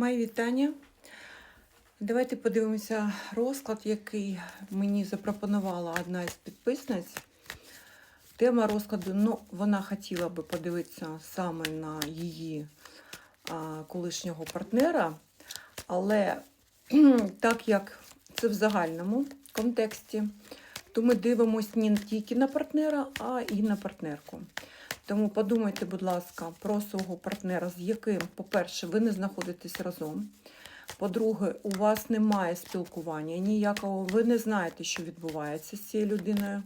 Мої вітання. Давайте подивимося розклад, який мені запропонувала одна із підписниць. Тема розкладу, ну, вона хотіла би подивитися саме на її а, колишнього партнера, але так як це в загальному контексті, то ми дивимося не тільки на партнера, а і на партнерку. Тому подумайте, будь ласка, про свого партнера, з яким, по-перше, ви не знаходитесь разом. По-друге, у вас немає спілкування ніякого, ви не знаєте, що відбувається з цією людиною.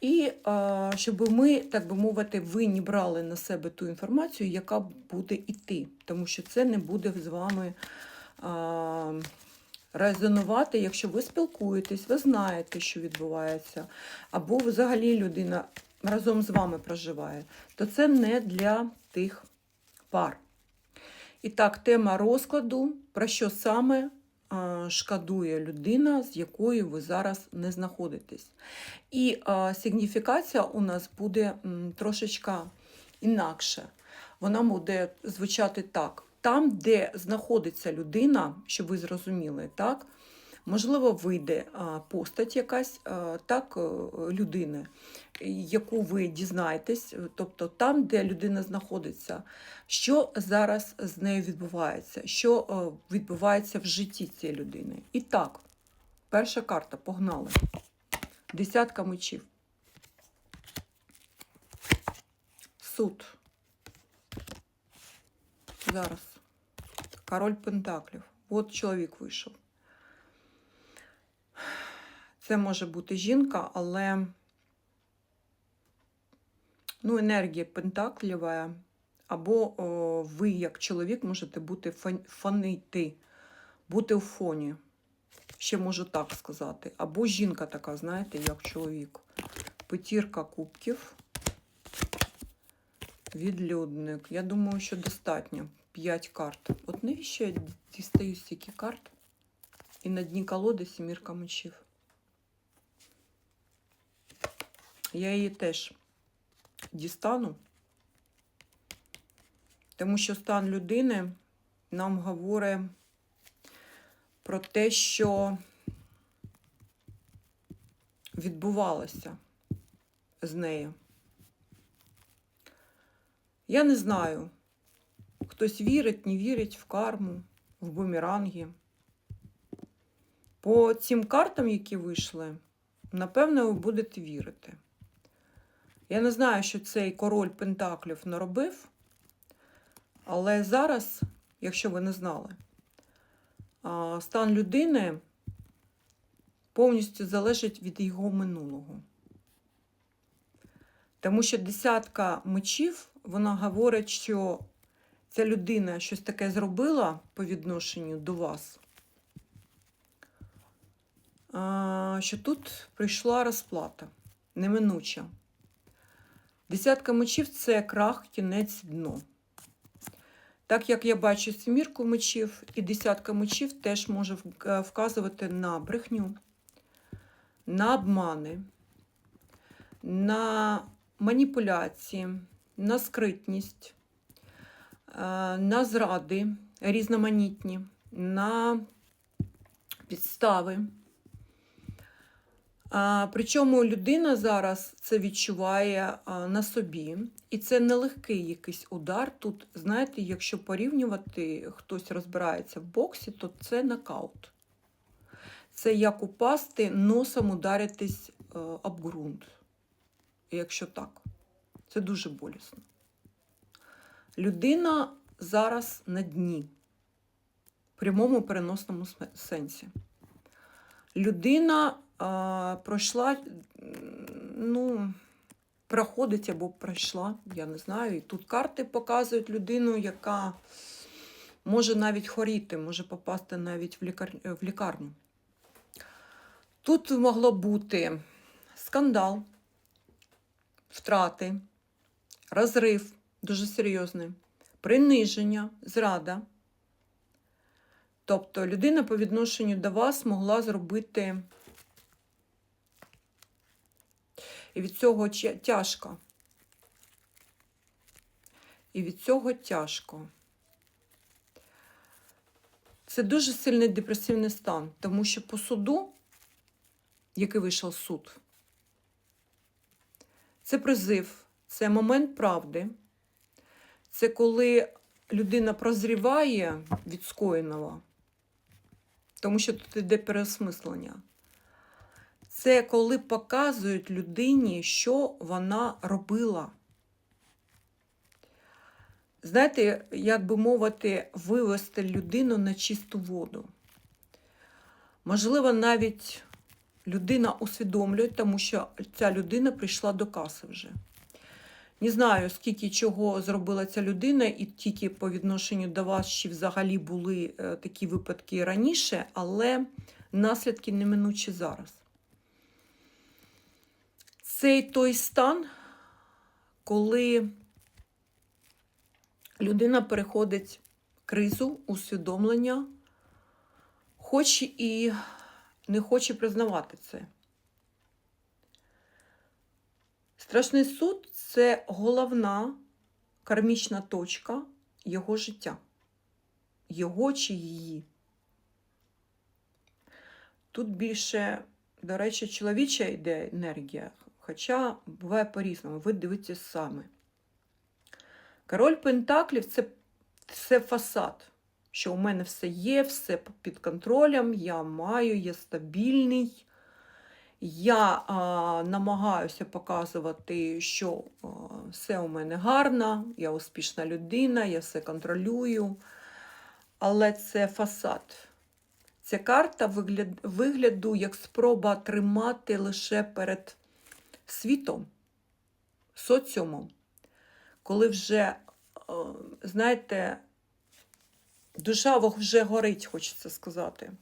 І а, щоб ми, так би мовити, ви не брали на себе ту інформацію, яка буде йти. Тому що це не буде з вами а, резонувати, якщо ви спілкуєтесь, ви знаєте, що відбувається, або взагалі людина разом з вами проживає, то це не для тих пар. І так, тема розкладу, про що саме шкодує людина, з якою ви зараз не знаходитесь. І а, сигніфікація у нас буде м, трошечка інакше. Вона буде звучати так: там, де знаходиться людина, щоб ви зрозуміли, так? Можливо, вийде постать якась так, е, людини, яку ви дізнаєтесь, тобто там, де людина знаходиться, що зараз з нею відбувається, що е, відбувається в житті цієї людини. І так, перша карта, погнали. Десятка мечів. Суд. Зараз. Король Пентаклів. От чоловік вийшов. Це може бути жінка, але ну, енергія пентаклєва, або о, ви, як чоловік, можете бути фонити, бути в фоні. Ще можу так сказати. Або жінка така, знаєте, як чоловік. Петірка кубків. Відлюдник. Я думаю, що достатньо. 5 карт. От навіщо я дістаю стільки карт? І на дні колоди сімірка мечів. Я її теж дістану, тому що стан людини нам говорить про те, що відбувалося з нею. Я не знаю, хтось вірить, не вірить в карму, в бумеранги. По цим картам, які вийшли, напевно, ви будете вірити. Я не знаю, що цей король Пентаклів наробив, але зараз, якщо ви не знали, стан людини повністю залежить від його минулого. Тому що десятка мечів, вона говорить, що ця людина щось таке зробила по відношенню до вас, що тут прийшла розплата неминуча. Десятка мечів це крах, кінець дно. Так як я бачу сімірку мечів, і десятка мечів теж може е, вказувати на брехню, на обмани, на маніпуляції, на скритність, е, на зради різноманітні, на підстави. Причому людина зараз це відчуває на собі, і це нелегкий якийсь удар. Тут, знаєте, якщо порівнювати, хтось розбирається в боксі, то це нокаут. Це як упасти, носом ударитись е, об ґрунт. Якщо так, це дуже болісно. Людина зараз на дні, в прямому переносному сенсі. Людина а, пройшла, ну, проходить або пройшла, я не знаю. І тут карти показують людину, яка може навіть хворіти, може попасти навіть в, лікар... в лікарню. Тут могло бути скандал, втрати, розрив дуже серйозний, приниження, зрада. Тобто людина по відношенню до вас могла зробити і від цього тяжко. І від цього тяжко. Це дуже сильний депресивний стан, тому що по суду, який вийшов суд, це призив, це момент правди. Це коли людина прозріває від скоєного, тому що тут йде переосмислення. Це коли показують людині, що вона робила. Знаєте, як би мовити, вивести людину на чисту воду. Можливо, навіть людина усвідомлює, тому що ця людина прийшла до каси вже. Не знаю, скільки чого зробила ця людина, і тільки по відношенню до вас, чи взагалі були е, такі випадки раніше, але наслідки неминучі зараз. Цей той стан, коли людина переходить кризу, усвідомлення, хоч і не хоче признавати це. Страшний суд це головна кармічна точка його життя, його чи її. Тут більше, до речі, чоловіча йде енергія, хоча буває по-різному, ви дивитесь саме. Король Пентаклів це, це фасад, що у мене все є, все під контролем, я маю, я стабільний. Я а, намагаюся показувати, що а, все у мене гарно, я успішна людина, я все контролюю. Але це фасад. Ця карта вигляд, вигляду як спроба тримати лише перед світом, соціумом, коли вже, е, знаєте, душа вже горить, хочеться сказати.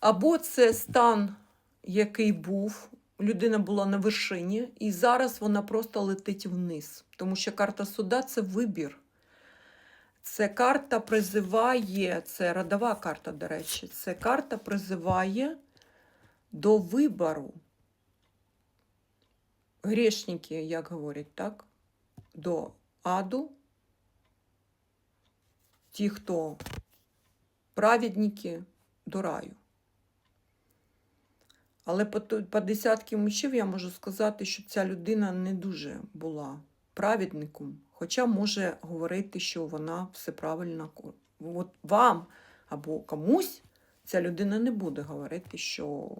Або це стан, який був, людина була на вершині, і зараз вона просто летить вниз. Тому що карта суда це вибір. Це карта призиває, це родова карта, до речі, це карта призиває до вибору. Грешники, як говорять, так? До аду. Ті, хто праведники, до раю. Але по, по десятки мечів я можу сказати, що ця людина не дуже була праведником, хоча може говорити, що вона все правильно. От вам або комусь ця людина не буде говорити, що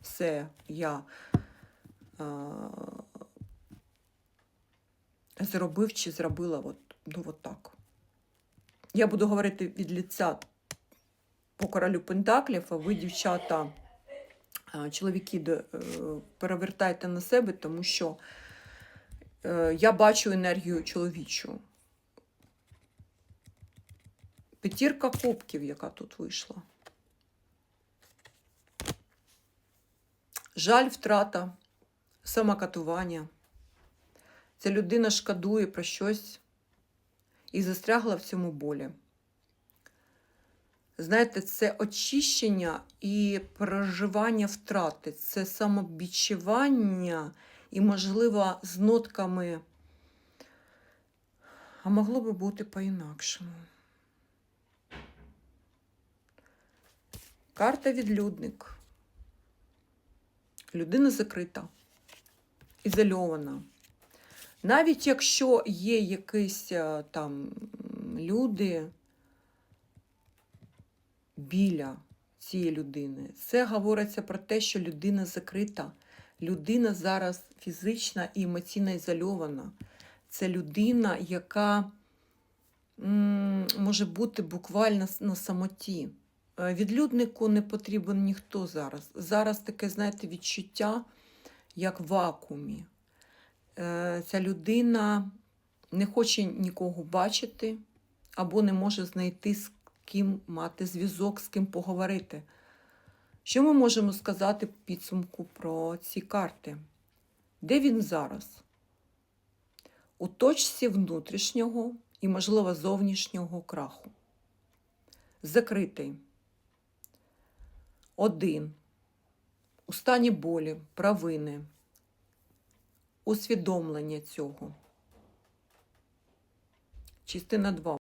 все я зробив чи зробила от, ну, от так. Я буду говорити від лиця по королю Пентаклів, а ви, дівчата, чоловіки, е, перевертайте на себе, тому що е, я бачу енергію чоловічу. П'ятірка кубків, яка тут вийшла. Жаль, втрата, самокатування. Ця людина шкодує про щось і застрягла в цьому болі. Знаєте, це очищення і проживання втрати, це самобічування і, можливо, з нотками. А могло би бути по-інакшому. Карта відлюдник. Людина закрита, ізольована. Навіть якщо є якісь е, там люди біля цієї людини, це говориться про те, що людина закрита. Людина зараз фізично і емоційно ізольована. Це людина, яка може бути буквально на самоті. Е, Відлюднику не потрібен ніхто зараз. Зараз таке, знаєте, відчуття, як в вакуумі. Е, Ця людина не хоче нікого бачити або не може знайти з ким мати зв'язок, з ким поговорити. Що ми можемо сказати в підсумку про ці карти? Де він зараз? У точці внутрішнього і, можливо, зовнішнього краху. Закритий. Один. У стані болі, провини, усвідомлення цього. Частина 2.